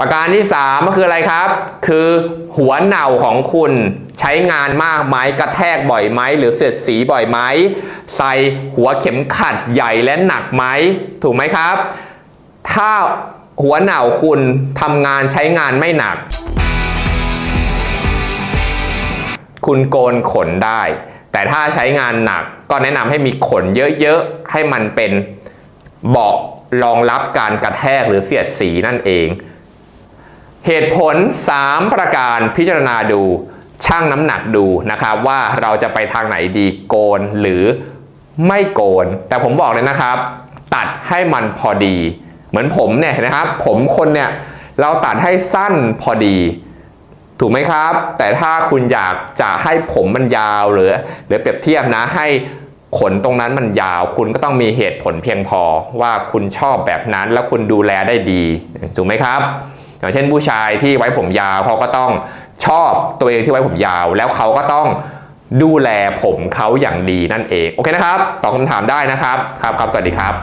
ประการที่3ก็คืออะไรครับ คือหัวเหน่าของคุณใช้งานมากไหมกระแทกบ่อยไหมหรือเสียดสีบ่อยไหมใส่หัวเข็มขัดใหญ่และหนักไหมถูกไหมครับ ถ้าหัวเหน่าคุณทำงานใช้งานไม่หนัก คุณโกนขนได้ แต่ถ้าใช้งานหนักก็แนะนำให้มีขนเยอะๆ ให้มันเป็นเบาะรองรับการกระแทกหรือเสียดสีนั่นเอง เหตุผล 3 ประการพิจารณาดูชั่งน้ำหนักดูนะครับว่าเราจะไปทางไหนดีโกนหรือไม่โกน แต่ผมบอกเลยนะครับ ตัดให้มันพอดี เหมือนผมเนี่ยนะครับ ผมคนเนี่ยเราตัดให้สั้นพอดี ถูกไหมครับ แต่ถ้าคุณอยากจะให้ผมมันยาวหรือหรือเปรียบเทียบนะให้ขนตรงนั้นมันยาว คุณก็ต้องมีเหตุผลเพียงพอว่าคุณชอบแบบนั้นแล้วคุณดูแลได้ดีถูกไหมครับ อย่างเช่นผู้ชายที่ไว้ผมยาวเขาก็ต้องชอบตัวเองที่ไว้ผมยาว แล้วเขาก็ต้องดูแลผมเขาอย่างดีนั่นเอง โอเคนะครับ ตอบคำถามได้นะครับ ครับครับ สวัสดีครับ